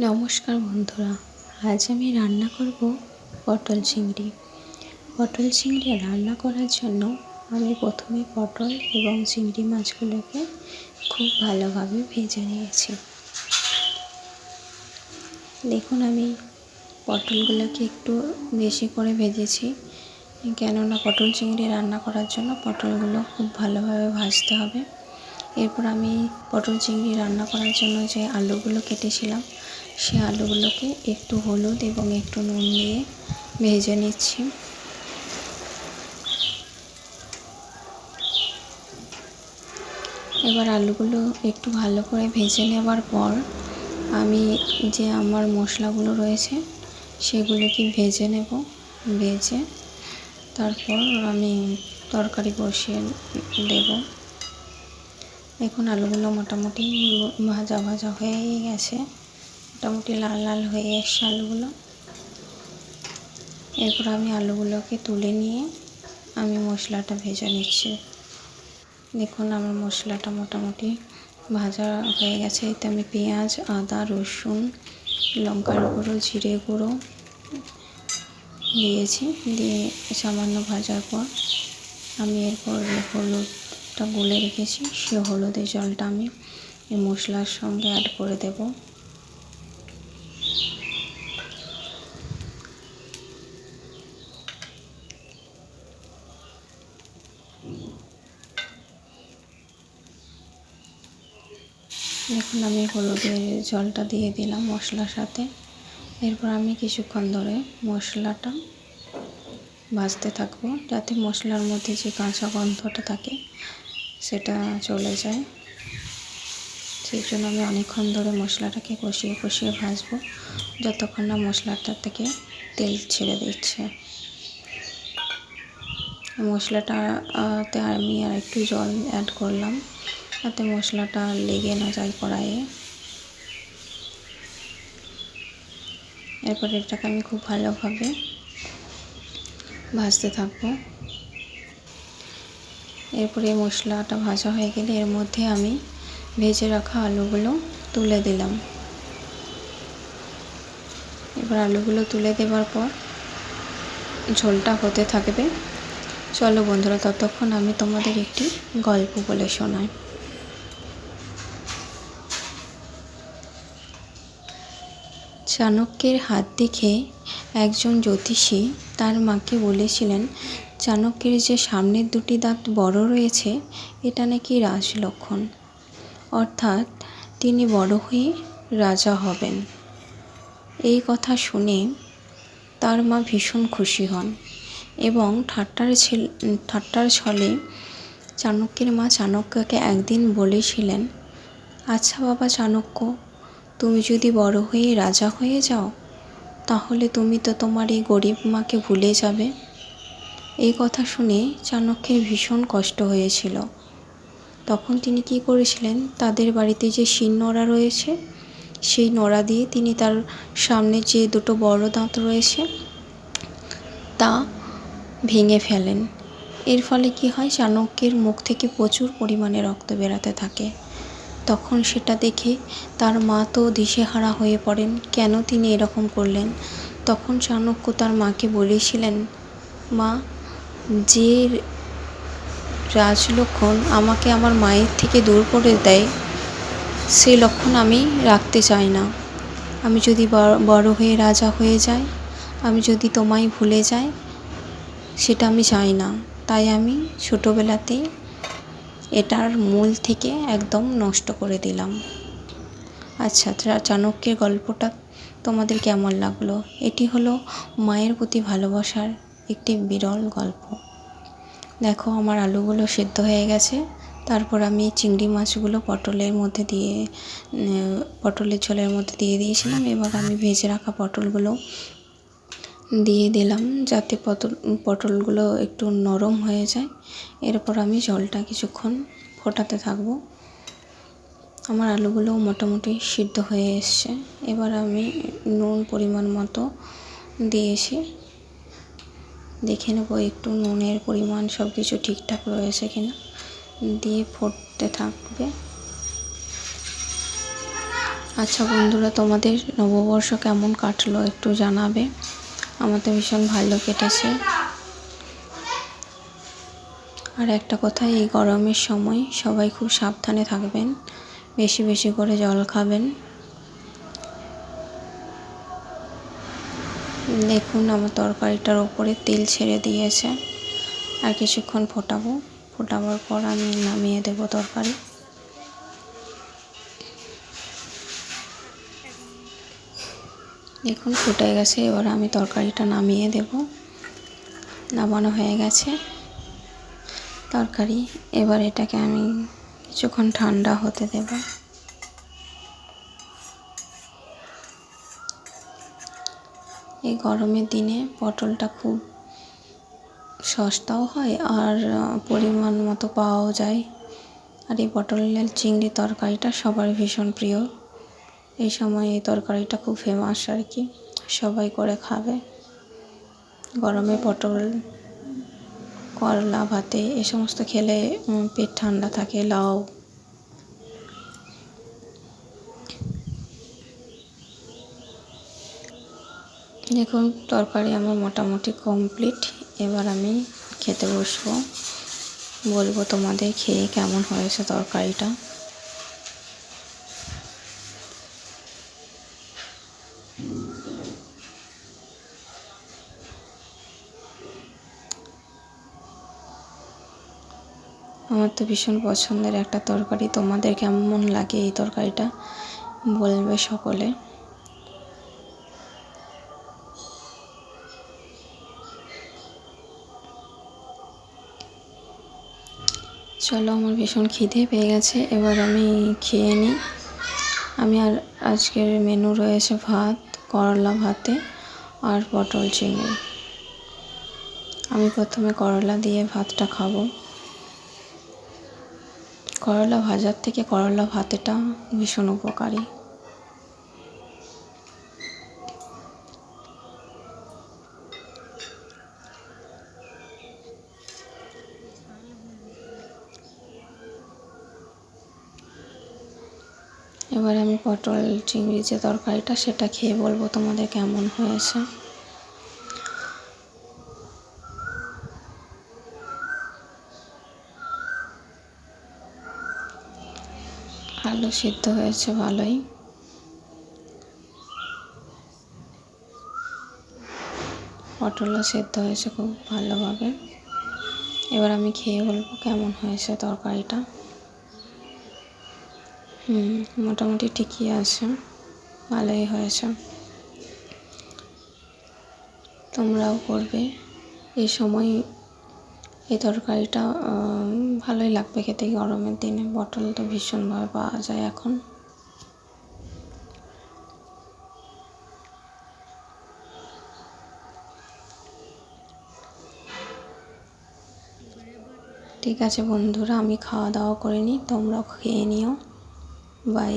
নমস্কার বন্ধুরা, আজ আমি রান্না করব পটল চিংড়ি। পটল চিংড়ি রান্না করার জন্য আমি প্রথমে পটল এবং চিংড়ি মাছগুলোকে খুব ভালোভাবে ভেজে নিয়েছি। দেখুন, আমি পটলগুলোকে একটু বেশি করে ভেজেছি। কেননা পটল চিংড়ি রান্না করার জন্য পটলগুলো খুব ভালোভাবে ভাজতে হবে। এরপর আমি পটল চিংড়ি রান্না করার জন্য যে আলুগুলো কেটেছিলাম সে আলুগুলোকে একটু হলুদ এবং একটু নুন দিয়ে ভেজে নিচ্ছি। এবার আলুগুলো একটু ভালো করে ভেজে নেওয়ার পর আমি যে আমার মশলাগুলো রয়েছে সেগুলোকে ভেজে নেব, ভেজে তারপর আমি তরকারি বসিয়ে দেব। এখন আলুগুলো মোটামুটি ভাজা ভাজা হয়েই গেছে। মোটামুটি লাল লাল হয়ে এসছে আলুগুলো। এরপর আমি আলুগুলোকে তুলে নিয়ে আমি মশলাটা ভেজে নিচ্ছি। দেখুন আমার মশলাটা মোটামুটি ভাজা হয়ে গেছে। এতে আমি পেঁয়াজ, আদা, রসুন, লঙ্কার গুঁড়ো, জিরে গুঁড়ো দিয়েছি। দিয়ে সামান্য ভাজার পর আমি এরপর হলুদটা গুলে রেখেছি। সে হলুদের জলটা আমি এই মশলার সঙ্গে অ্যাড করে দেবো। দেখুন আমি হলুদের জলটা দিয়ে দিলাম মশলার সাথে। এরপর আমি কিছুক্ষণ ধরে মশলাটা ভাজতে থাকব, যাতে মশলার মধ্যে যে কাঁচা গন্ধটা থাকে সেটা চলে যায়। সেই জন্য আমি অনেকক্ষণ ধরে মশলাটাকে কষিয়ে কষিয়ে ভাজবো, যতক্ষণ না মশলাটা থেকে তেল ছেড়ে দিচ্ছে। মশলাটাতে আমি আর একটু জল অ্যাড করলাম। যাতে মশলাটা লেগে না যায় কড়াইয়ে। এরপর এটাকে আমি খুব ভালোভাবে ভাজতে থাকব। এরপরে মশলাটা ভাজা হয়ে গেলে এর মধ্যে আমি ভেজে রাখা আলুগুলো তুলে দিলাম। এবার আলুগুলো তুলে দেওয়ার পর ঝোলটা হতে থাকবে। চলো বন্ধুরা, ততক্ষণ আমি তোমাদের একটি গল্প বলে শোনাই। চাণক্যের হাত দেখে একজন জ্যোতিষী তার মাকে বলেছিলেন, চাণক্যের যে সামনের দুটি দাঁত বড় রয়েছে, এটা নাকি রাজলক্ষণ। অর্থাৎ তিনি বড় হয়ে রাজা হবেন। এই কথা শুনে তার মা ভীষণ খুশি হন এবং ঠাট্টার ঠাট্টার ছলে চাণক্যের মা চাণক্যকে একদিন বলেছিলেন আচ্ছা বাবা চাণক্য তুমি যদি বড় হয়ে রাজা হয়ে যাও, তাহলে তুমি তো তোমার এই গরিব মাকে ভুলে যাবে। এই কথা শুনে চাণক্যের ভীষণ কষ্ট হয়েছিল। তখন তিনি কি করেছিলেন? তাদের বাড়িতে যে শিল নোড়া রয়েছে, সেই নোড়া দিয়ে তিনি তার সামনে যে দুটো বড় দাঁত রয়েছে, তা ভেঙে ফেলেন। এর ফলে কি হয়? চাণক্যের মুখ থেকে প্রচুর পরিমাণে রক্ত বেরাতে থাকে। তখন সেটা দেখে তার মা তো দিশেহারা হয়ে পড়েন, কেন তিনি এরকম করলেন? তখন চাণক্য তার মাকে বলেছিলেন, মা, যে রাজলক্ষণ আমাকে আমার মায়ের থেকে দূর করে দেয়, সে লক্ষণ আমি রাখতে চাই না। আমি যদি বড় হয়ে রাজা হয়ে যাই, আমি যদি তোমায় ভুলে যাই, সেটা আমি চাই না। তাই আমি ছোটোবেলাতেই এটার মূল থেকে একদম নষ্ট করে দিলাম। আচ্ছা চাণক্যের গল্পটা তোমাদের কেমন লাগল? এটি হলো মায়ের প্রতি ভালোবাসার একটি বিরল গল্প। দেখো, আমার আলুগুলো সেদ্ধ হয়ে গেছে। তারপর আমি চিংড়ি মাছগুলো পটলের মধ্যে দিয়ে পটলের ঝোলের মধ্যে দিয়ে দিয়েছিলাম। এবার আমি ভেজে রাখা পটলগুলো দিয়ে দিলাম যাতে পটল পটলগুলো একটু নরম হয়ে যায়। এরপর আমি জলটা কিছুক্ষণ ফোটাতে থাকব। আমার আলুগুলো মোটামুটি সিদ্ধ হয়ে এসছে। এবার আমি নুন পরিমাণ মতো দিয়েছি। দেখে নেব একটু নুনের পরিমাণ সব কিছু ঠিকঠাক রয়েছে কিনা। দিয়ে ফুটতে থাকবে। আচ্ছা বন্ধুরা, তোমাদের নববর্ষ কেমন কাটলো একটু জানাবে। আমার তো ভীষণ ভালো কেটেছে। আর একটা কথা, এই গরমের সময় সবাই খুব সাবধানে থাকবেন, বেশি বেশি করে জল খাবেন। দেখুন, আমার তরকারিটার ওপরে তেল ছেড়ে দিয়েছে। আর কিছুক্ষণ ফোটাবো। ফোটাবার পর আমি নামিয়ে দেবো তরকারি। দেখুন ফুটে গেছে, এবার আমি তরকারিটা নামিয়ে দেব। নামানো হয়ে গেছে তরকারি। এবার এটাকে আমি কিছুক্ষণ ঠান্ডা হতে দেব। এই গরমের দিনে পটলটা খুব সস্তাও হয় আর পরিমাণ মতো পাওয়াও যায়। আর এই পটলের চিংড়ি তরকারিটা সবার ভীষণ প্রিয়। এই সময় এই তরকারিটা খুব ফেমাস আর কি। সবাই করে খাবে। গরমে পটল, করলা, ভাতে, এ সমস্ত খেলে পেট ঠান্ডা থাকে, লাউ। দেখুন, তরকারি আমার মোটামুটি কমপ্লিট এবার আমি খেতে বসবো। বলব তোমাদের খেয়ে কেমন হয়েছে তরকারিটা। আমার তো ভীষণ পছন্দের একটা তরকারি। তোমাদের কেমন লাগে এই তরকারিটা? বলবে সকলে। চলো, আমার ভীষণ খিদে পেয়ে গেছে। এবার আমি খেয়ে নিই। আমি আর আজকের মেনু রয়েছে ভাত, করলা ভাতে আর পটল চিংড়ি। আমি প্রথমে করলা দিয়ে ভাতটা খাব। করলা ভাজার থেকে করলা ভাতেটা ভীষণ উপকারী। এবার আমি পটল, চিংড়ি যে তরকারিটা, সেটা খেয়ে বলব তোমাদের কেমন হয়েছে। আলু সিদ্ধ হয়েছে, ভালোই। পটলও সেদ্ধ হয়েছে খুব ভালোভাবে। এবার আমি খেয়ে বলব কেমন হয়েছে তরকারিটা। হুম, মোটামুটি ঠিকই আছে, ভালোই হয়েছে। তোমরাও করবে। এই সময় এই তরকারিটা ভালোই লাগবে খেতে। গরমের দিনে পটল তো ভীষণভাবে পাওয়া যায় এখন। ঠিক আছে বন্ধুরা, আমি খাওয়া দাওয়া করে নিই, তোমরাও খেয়ে নিও। বাই।